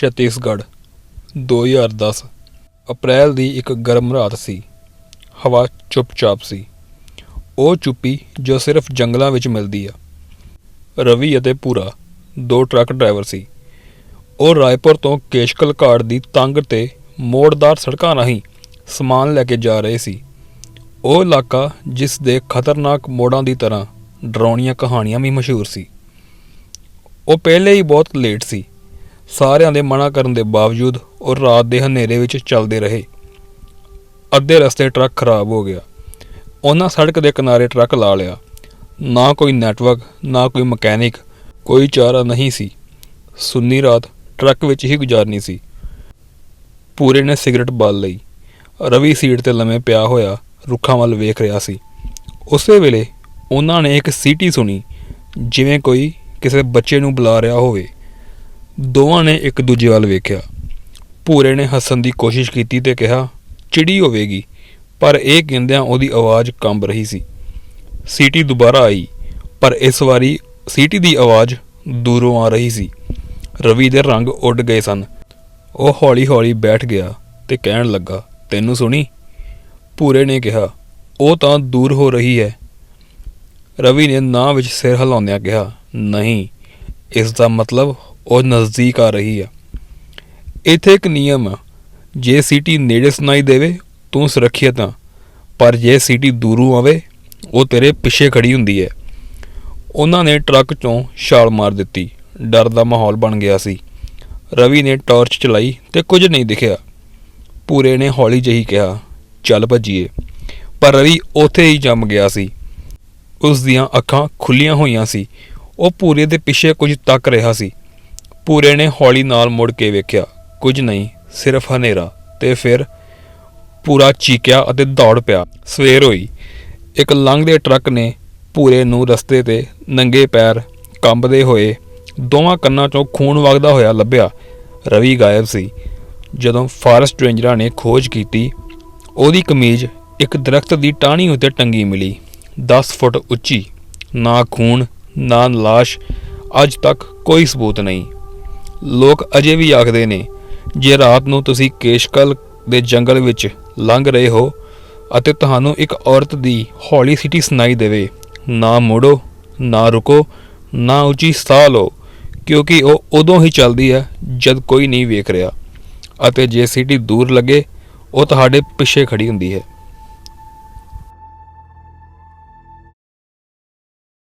ਛੱਤੀਸਗੜ੍ਹ 2010 ਅਪ੍ਰੈਲ ਦੀ ਇੱਕ ਗਰਮ ਰਾਤ ਸੀ। ਹਵਾ ਚੁੱਪਚਾਪ ਸੀ। ਉਹ ਚੁੱਪੀ ਜੋ ਸਿਰਫ ਜੰਗਲਾਂ ਵਿੱਚ ਮਿਲਦੀ ਆ। ਰਵੀ ਅਤੇ ਪੂਰਾ ਦੋ ਟਰੱਕ ਡਰਾਈਵਰ ਸੀ। ਉਹ ਰਾਏਪੁਰ ਤੋਂ ਕੇਸ਼ਕਲ ਘਾਟ ਦੀ ਤੰਗ ਤੇ ਮੋੜਦਾਰ ਸੜਕਾਂ ਰਾਹੀਂ ਸਮਾਨ ਲੈ ਕੇ ਜਾ ਰਹੇ ਸੀ। ਉਹ ਇਲਾਕਾ ਜਿਸ ਦੇ ਖਤਰਨਾਕ ਮੋੜਾਂ ਦੀ ਤਰ੍ਹਾਂ ਡਰਾਉਣੀਆਂ ਕਹਾਣੀਆਂ ਵੀ ਮਸ਼ਹੂਰ ਸੀ। ਉਹ ਪਹਿਲੇ ਹੀ ਬਹੁਤ ਲੇਟ ਸੀ। ਸਾਰਿਆਂ ਦੇ ਮਨਾ ਕਰਨ ਦੇ ਬਾਵਜੂਦ ਉਹ ਰਾਤ ਦੇ ਹਨੇਰੇ ਵਿੱਚ ਚੱਲਦੇ ਰਹੇ। ਅੱਧੇ ਰਸਤੇ ਟਰੱਕ ਖਰਾਬ ਹੋ ਗਿਆ। ਉਹਨਾਂ ਸੜਕ ਦੇ ਕਿਨਾਰੇ ਟਰੱਕ ਲਾ ਲਿਆ। ਨਾ ਕੋਈ ਨੈਟਵਰਕ, ਨਾ ਕੋਈ ਮਕੈਨਿਕ, ਕੋਈ ਚਾਰਾ ਨਹੀਂ ਸੀ। ਸੁੰਨੀ ਰਾਤ ਟਰੱਕ ਵਿੱਚ ਹੀ ਗੁਜ਼ਾਰਨੀ ਸੀ। ਪੂਰੇ ਨੇ ਸਿਗਰਟ ਬਾਲ ਲਈ। ਰਵੀ ਸੀਟ ਤੇ ਲੰਮੇ ਪਿਆ ਹੋਇਆ ਰੁੱਖਾਂ ਵੱਲ ਵੇਖ ਰਿਹਾ ਸੀ। ਉਸੇ ਵੇਲੇ ਉਹਨਾਂ ਨੇ ਇੱਕ ਸੀਟੀ ਸੁਣੀ, ਜਿਵੇਂ ਕੋਈ ਕਿਸੇ ਬੱਚੇ ਨੂੰ ਬੁਲਾ ਰਿਹਾ ਹੋਵੇ। ਦੋਵਾਂ ਨੇ ਇੱਕ ਦੂਜੇ ਵੱਲ ਵੇਖਿਆ। ਭੂਰੇ ਨੇ ਹੱਸਣ ਦੀ ਕੋਸ਼ਿਸ਼ ਕੀਤੀ ਤੇ ਕਿਹਾ, ਚਿੜੀ ਹੋਵੇਗੀ। ਪਰ ਇਹ ਕਹਿੰਦਿਆਂ ਉਹਦੀ ਆਵਾਜ਼ ਕੰਬ ਰਹੀ ਸੀ। ਸੀਟੀ ਦੁਬਾਰਾ ਆਈ, ਪਰ ਇਸ ਵਾਰੀ ਸੀਟੀ ਦੀ ਆਵਾਜ਼ ਦੂਰੋਂ ਆ ਰਹੀ ਸੀ। ਰਵੀ ਦੇ ਰੰਗ ਉੱਡ ਗਏ ਸਨ। ਉਹ ਹੌਲੀ-ਹੌਲੀ ਬੈਠ ਗਿਆ ਤੇ ਕਹਿਣ ਲੱਗਾ, ਤੈਨੂੰ ਸੁਣੀ? ਪੂਰੇ ਨੇ ਕਿਹਾ, ਉਹ ਤਾਂ ਦੂਰ ਹੋ ਰਹੀ ਹੈ। ਰਵੀ ਨੇ ਨਾ ਵਿੱਚ ਸਿਰ ਹਿਲਾਉਂਦਿਆਂ ਕਿਹਾ, ਨਹੀਂ, ਇਸ ਦਾ ਮਤਲਬ ਉਹ ਨਜ਼ਦੀਕ ਆ ਰਹੀ ਆ। ਇੱਥੇ ਇੱਕ ਨਿਯਮ ਆ, ਜੇ ਸੀਟੀ ਨੇੜੇ ਸੁਣਾਈ ਦੇਵੇ, ਤੂੰ ਸੁਰੱਖਿਅਤ ਆ। ਪਰ ਜੇ ਸੀਟੀ ਦੂਰੋਂ ਆਵੇ, ਉਹ ਤੇਰੇ ਪਿੱਛੇ ਖੜੀ ਹੁੰਦੀ ਹੈ। ਉਹਨਾਂ ਨੇ ਟਰੱਕ ਚੋਂ ਛਾਲ ਮਾਰ ਦਿੱਤੀ। ਡਰ ਦਾ ਮਾਹੌਲ ਬਣ ਗਿਆ ਸੀ। ਰਵੀ ਨੇ ਟਾਰਚ ਚਲਾਈ ਤੇ ਕੁਝ ਨਹੀਂ ਦਿਖਿਆ। ਪੂਰੇ ਨੇ ਹੌਲੀ ਜਿਹੀ ਕਿਹਾ, ਚੱਲ ਭੱਜੀਏ। ਪਰ ਰਵੀ ਉੱਥੇ ਹੀ ਜੰਮ ਗਿਆ ਸੀ। ਉਸ ਦੀਆਂ ਅੱਖਾਂ ਖੁੱਲੀਆਂ ਹੋਈਆਂ ਸੀ। ਉਹ ਪੂਰੇ ਦੇ ਪਿੱਛੇ ਕੁਝ ਤੱਕ ਰਿਹਾ ਸੀ। ਪੂਰੇ ਨੇ ਹੌਲੀ ਨਾਲ ਮੁੜ ਕੇ ਵੇਖਿਆ, ਕੁਝ ਨਹੀਂ, ਸਿਰਫ ਹਨੇਰਾ, ਤੇ ਫਿਰ ਪੂਰਾ ਚੀਕਿਆ ਅਤੇ ਦੌੜ ਪਿਆ। ਸਵੇਰ ਹੋਈ, ਇੱਕ ਲੰਘਦੇ ਟਰੱਕ ਨੇ ਪੂਰੇ ਨੂੰ ਰਸਤੇ ਤੇ ਨੰਗੇ ਪੈਰ ਕੰਬਦੇ ਹੋਏ ਦੋਵਾਂ ਕੰਨਾਂ ਚੋਂ ਖੂਨ ਵਗਦਾ ਹੋਇਆ ਲੱਭਿਆ। ਰਵੀ ਗਾਇਬ ਸੀ। ਜਦੋਂ ਫਾਰੈਸਟ ਰੇਂਜਰਾਂ ਨੇ ਖੋਜ ਕੀਤੀ, ਉਹਦੀ ਕਮੀਜ਼ ਇੱਕ ਦਰਖਤ ਦੀ ਟਾਹਣੀ ਉੱਤੇ ਟੰਗੀ ਮਿਲੀ। 10 ਫੁੱਟ ਉੱਚੀ, ਨਾ ਖੂਨ, ਨਾ ਲਾਸ਼, ਅੱਜ ਤੱਕ ਕੋਈ ਸਬੂਤ ਨਹੀਂ। ਲੋਕ ਅਜੇ ਵੀ ਆਖਦੇ ਨੇ, ਜੇ ਰਾਤ ਨੂੰ ਤੁਸੀਂ ਕੇਸ਼ਕਲ ਦੇ ਜੰਗਲ ਵਿੱਚ ਲੰਘ ਰਹੇ ਹੋ ਅਤੇ ਤੁਹਾਨੂੰ ਇੱਕ ਔਰਤ ਦੀ ਹੌਲੀ ਸਿਟੀ ਸੁਣਾਈ ਦੇਵੇ, ਨਾ ਮੁੜੋ, ਨਾ ਰੁਕੋ, ਨਾ ਉੱਚੀ ਸਾਹ ਲਓ, ਕਿਉਂਕਿ ਉਹ ਉਦੋਂ ਹੀ ਚੱਲਦੀ ਹੈ ਜਦ ਕੋਈ ਨਹੀਂ ਵੇਖ ਰਿਹਾ। ਅਤੇ ਜੇ ਸਿਟੀ ਦੂਰ ਲੱਗੇ, ਉਹ ਤੁਹਾਡੇ ਪਿੱਛੇ ਖੜੀ ਹੁੰਦੀ ਹੈ।